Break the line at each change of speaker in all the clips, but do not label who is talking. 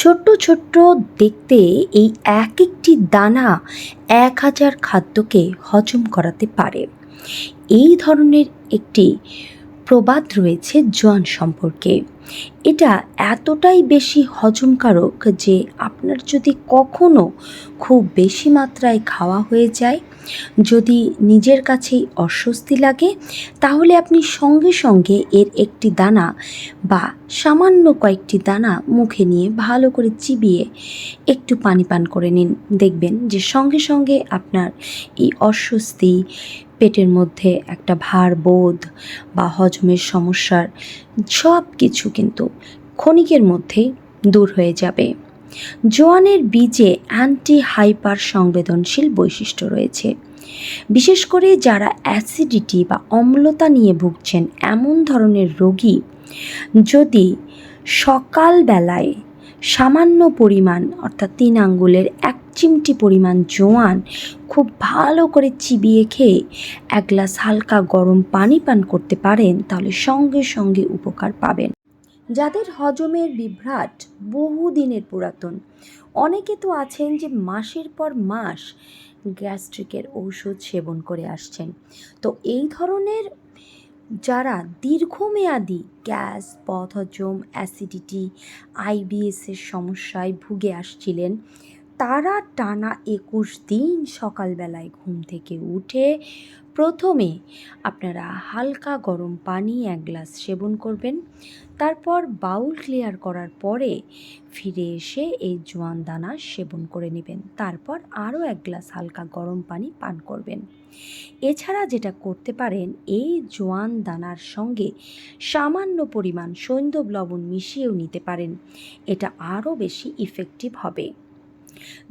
ছোট্ট ছোট্ট দেখতে এই এক একটি দানা এক হাজার খাদ্যকে হজম করাতে পারে। এই ধরনের একটি প্রবাদ রয়েছে জোয়ান সম্পর্কে। এটা এতটাই বেশি হজমকারক যে আপনার যদি কখনো খুব বেশি মাত্রায় খাওয়া হয়ে যায়, যদি নিজের কাছেই অস্বস্তি লাগে, তাহলে আপনি সঙ্গে সঙ্গে এর একটি দানা বা সামান্য কয়েকটি দানা মুখে নিয়ে ভালো করে চিবিয়ে একটু পানি পান করে নিন। দেখবেন যে সঙ্গে সঙ্গে আপনার এই অস্বস্তি পেটের মধ্যে একটা ভার বোধ বা হজমের সমস্যার সব কিছু কিন্তু ক্ষণিকের মধ্যেই দূর হয়ে যাবে। জোয়ানের বীজে অ্যান্টি হাইপার সংবেদনশীল বৈশিষ্ট্য রয়েছে। বিশেষ করে যারা অ্যাসিডিটি বা অম্লতা নিয়ে ভুগছেন, এমন ধরনের রোগী যদি সকালবেলায় সামান্য পরিমাণ, অর্থাৎ তিন আঙ্গুলের এক চিমটি পরিমাণ জোয়ান খুব ভালো করে চিবিয়ে খেয়ে এক গ্লাস হালকা গরম পানি পান করতে পারেন, তাহলে সঙ্গে সঙ্গে উপকার পাবেন। যাদের হজমের বিভ্রাট বহুদিনের পুরাতন, অনেকে তো আছেন যে মাসের পর মাস গ্যাস্ট্রিকের ঔষধ সেবন করে আসছেন। তো এই ধরনের যারা দীর্ঘমেয়াদি গ্যাস বদহজম অ্যাসিডিটি আইবিএসের সমস্যায় ভুগে আসছিলেন, তারা টানা একুশ দিন সকালবেলায় ঘুম থেকে উঠে প্রথমে আপনারা হালকা গরম পানি এক গ্লাস সেবন করবেন। তারপর বাউল ক্লিয়ার করার পরে ফিরে এসে এই জোয়ান দানা সেবন করে নেবেন। তারপর আরও এক গ্লাস হালকা গরম পানি পান করবেন। এছাড়া যেটা করতে পারেন, এই জোয়ান দানার সঙ্গে সামান্য পরিমাণ সৈন্ধব লবণ মিশিয়েও নিতে পারেন। এটা আরও বেশি ইফেক্টিভ হবে।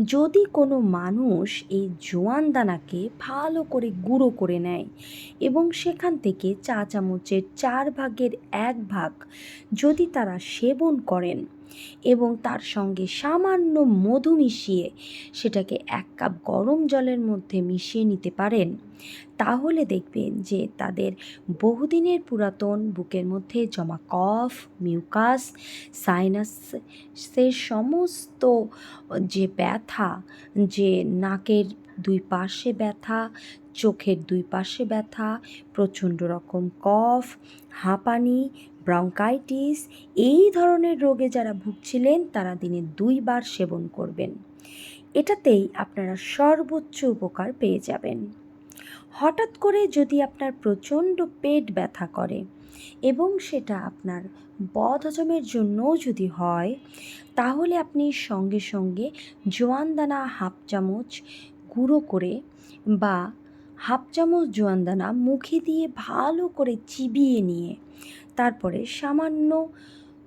যদি কোনো মানুষ এই জোয়ান দানাকে ভালো করে গুঁড়ো করে নেয় এবং সেখান থেকে চা চামচের চার ভাগের এক ভাগ যদি তারা সেবন করেন এবং তার সঙ্গে সামান্য মধু মিশিয়ে সেটাকে এক কাপ গরম জলের মধ্যে মিশিয়ে নিতে পারেন। তাহলে দেখবেন যে তাদের বহুদিনের পুরাতন বুকের মধ্যে জমা কফ, মিউকাস, সাইনাসের সমস্ত যে ব্যথা, যে নাকের দুই পাশে ব্যথা, চোখের দুই পাশে ব্যথা, প্রচণ্ড রকম কফ, হাঁপানি ব্রঙ্কাইটিস, এই ধরনের রোগে যারা ভুগছিলেন, তারা দিনে দুইবার সেবন করবেন। এটাতেই আপনারা সর্বোচ্চ উপকার পেয়ে যাবেন। হঠাৎ করে যদি আপনার প্রচণ্ড পেট ব্যথা করে এবং সেটা আপনার বদহজমের জন্যও যদি হয়, তাহলে আপনি সঙ্গে সঙ্গে জোয়ান দানা হাফ চামচ গুঁড়ো করে বা হাফ চামচ জোয়ান দানা মুখে দিয়ে ভালো করে চিবিয়ে নিয়ে তারপরে সামান্য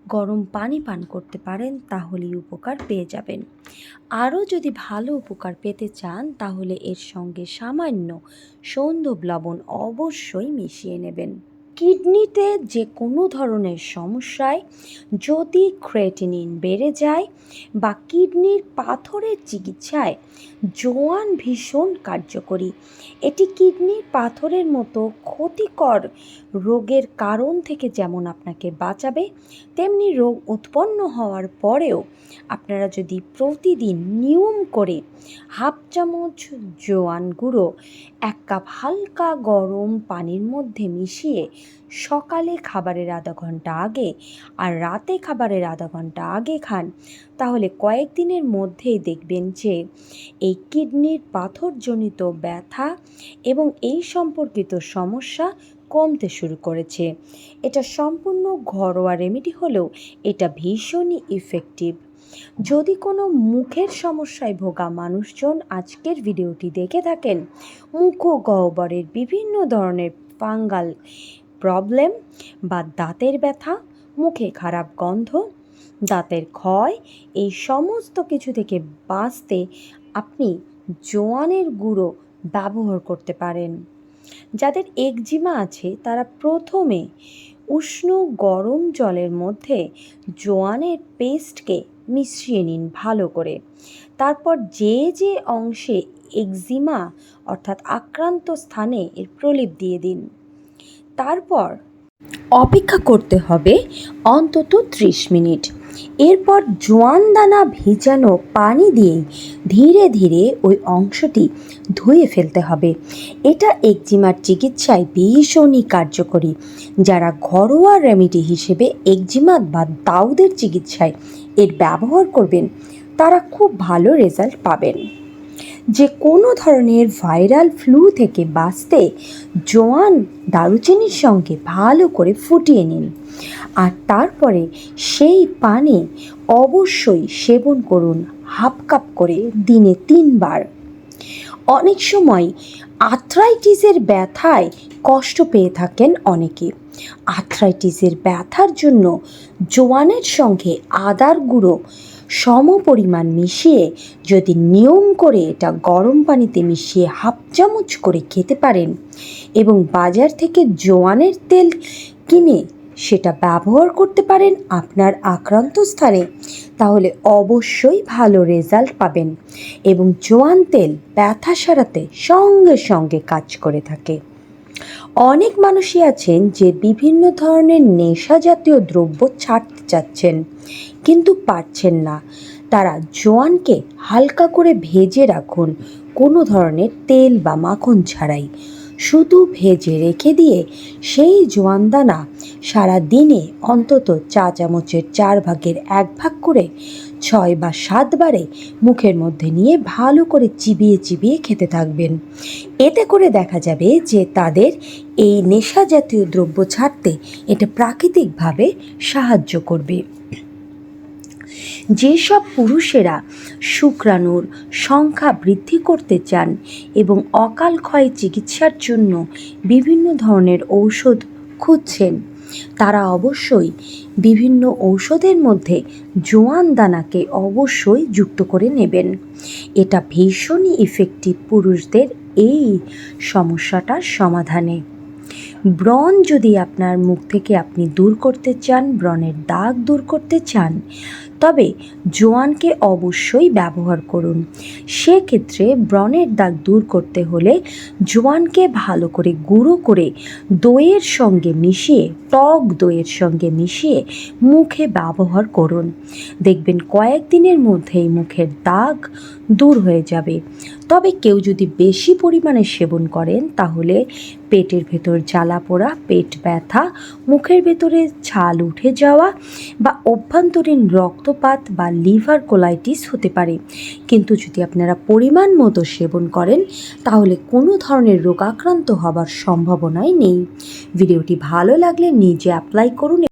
গরম পানি পান করতে পারেন, তাহলেই উপকার পেয়ে যাবেন। আরও যদি ভালো উপকার পেতে চান, তাহলে এর সঙ্গে সামান্য সৌন্দব লবণ অবশ্যই মিশিয়ে নেবেন। কিডনিতে যে কোনো ধরনের সমস্যায় যদি ক্রেটিনিন বেড়ে যায় বা কিডনির পাথরের চিকিৎসায় জোয়ান ভীষণ কার্যকরী, এটি কিডনির পাথরের মতো ক্ষতিকর রোগের কারণ থেকে যেমন আপনাকে বাঁচাবে, তেমনি রোগ উৎপন্ন হওয়ার পরেও আপনারা যদি প্রতিদিন নিয়ম করে হাফ চামচ জোয়ান গুঁড়ো, এক কাপ হালকা গরম পানির মধ্যে মিশিয়ে সকালে খাবারের আধা ঘণ্টা আগে আর রাতে খাবারের আধা ঘণ্টা আগে খান, তাহলে কয়েকদিনের মধ্যেই দেখবেন যে এই কিডনির পাথরজনিত ব্যথা এবং এই সম্পর্কিত সমস্যা কমতে শুরু করেছে। এটা সম্পূর্ণ ঘরোয়া রেমেডি হলেও এটা ভীষণই ইফেক্টিভ যদি কোনো মুখের সমস্যায় ভোগা মানুষজন আজকের ভিডিওটি দেখে থাকেন মুখ গহ্বরের বিভিন্ন ধরনের ফাঙ্গাল প্রবলেম বা দাঁতের ব্যথা, মুখে খারাপ গন্ধ, দাঁতের ক্ষয়, এই সমস্ত কিছু থেকে বাঁচতে আপনি জোয়ানের গুঁড়ো ব্যবহার করতে পারেন। যাদের একজিমা আছে, তারা প্রথমে উষ্ণ গরম জলের মধ্যে জোয়ানের পেস্টকে মিশিয়ে নিন ভালো করে। তারপর যে যে অংশে একজিমা, অর্থাৎ আক্রান্ত স্থানে এর প্রলেপ দিয়ে দিন। তারপর অপেক্ষা করতে হবে অন্তত ত্রিশ মিনিট। এরপর জোয়ান দানা ভেজানো পানি দিয়েই ধীরে ধীরে ওই অংশটি ধুয়ে ফেলতে হবে। এটা একজিমার চিকিৎসায় ভীষণই কার্যকরী। যারা ঘরোয়া রেমিডি হিসেবে একজিমা বা দাউদের চিকিৎসায় এর ব্যবহার করবেন, তারা খুব ভালো রেজাল্ট পাবেন। যে কোনো ধরনের ভাইরাল ফ্লু থেকে বাঁচতে জোয়ান দারুচিনির সঙ্গে ভালো করে ফুটিয়ে নিন। আর তারপরে সেই পানি অবশ্যই সেবন করুন হাফ কাপ করে দিনে তিনবার। অনেক সময় আর্থ্রাইটিসের ব্যথায় কষ্ট পেয়ে থাকেন অনেকে। আর্থ্রাইটিসের ব্যথার জন্য জোয়ানের সঙ্গে আদার গুঁড়ো সম পরিমাণ মিশিয়ে যদি নিয়ম করে এটা গরম পানিতে মিশিয়ে হাফ চামচ করে খেতে পারেন এবং বাজার থেকে জোয়ানের তেল কিনে সেটা ব্যবহার করতে পারেন আপনার আক্রান্ত স্থানে, তাহলে অবশ্যই ভালো রেজাল্ট পাবেন এবং জোয়ান তেল ব্যথা সারাতে সঙ্গে সঙ্গে কাজ করে থাকে। অনেক মানুষই আছেন যে বিভিন্ন ধরনের নেশা জাতীয় দ্রব্য ছাড়তে চাচ্ছেন, কিন্তু পারছেন না। তারা জোয়ানকে হালকা করে ভেজে রাখুন, কোনো ধরনের তেল বা মাখন ছাড়াই। শুধু ভেজে রেখে দিয়ে সেই জোয়ান দানা সারা দিনে অন্তত চা চামচের চার ভাগের এক ভাগ করে ছয় বা সাতবারে মুখের মধ্যে নিয়ে ভালো করে চিবিয়ে চিবিয়ে খেতে থাকবেন। এতে করে দেখা যাবে যে তাদের এই নেশা জাতীয় দ্রব্য ছাড়তে এটা প্রাকৃতিকভাবে সাহায্য করবে। যেসব পুরুষেরা শুক্রাণুর সংখ্যা বৃদ্ধি করতে চান এবং অকাল ক্ষয় চিকিৎসার জন্য বিভিন্ন ধরনের ঔষধ খুঁজছেন, তারা অবশ্যই বিভিন্ন ঔষধের মধ্যে জোয়ান দানাকে অবশ্যই যুক্ত করে নেবেন। এটা ভীষণই ইফেক্টিভ পুরুষদের এই সমস্যাটার সমাধানে। ব্রণ যদি আপনার মুখ থেকে আপনি দূর করতে চান, ব্রণের দাগ দূর করতে চান, তবে জোয়ানকে অবশ্যই ব্যবহার করুন। সেক্ষেত্রে ব্রণের দাগ দূর করতে হলে জোয়ানকে ভালো করে গুঁড়ো করে দইয়ের সঙ্গে মিশিয়ে, টক দইয়ের সঙ্গে মিশিয়ে মুখে ব্যবহার করুন। দেখবেন কয়েকদিনের মধ্যেই মুখের দাগ দূর হয়ে যাবে। তবে কেউ যদি বেশি পরিমাণে সেবন করেন, তাহলে পেটের ভেতর জ্বালা পোড়া, পেট ব্যথা, মুখের ভেতরে ছাল উঠে যাওয়া বা অভ্যন্তরীণ রক্তপাত বা লিভার কোলাইটিস হতে পারে। কিন্তু যদি আপনারা পরিমাণ মতো সেবন করেন, তাহলে কোনো ধরনের রোগাক্রান্ত হবার সম্ভাবনাই নেই। ভিডিওটি ভালো লাগলে নিজে অ্যাপ্লাই করুন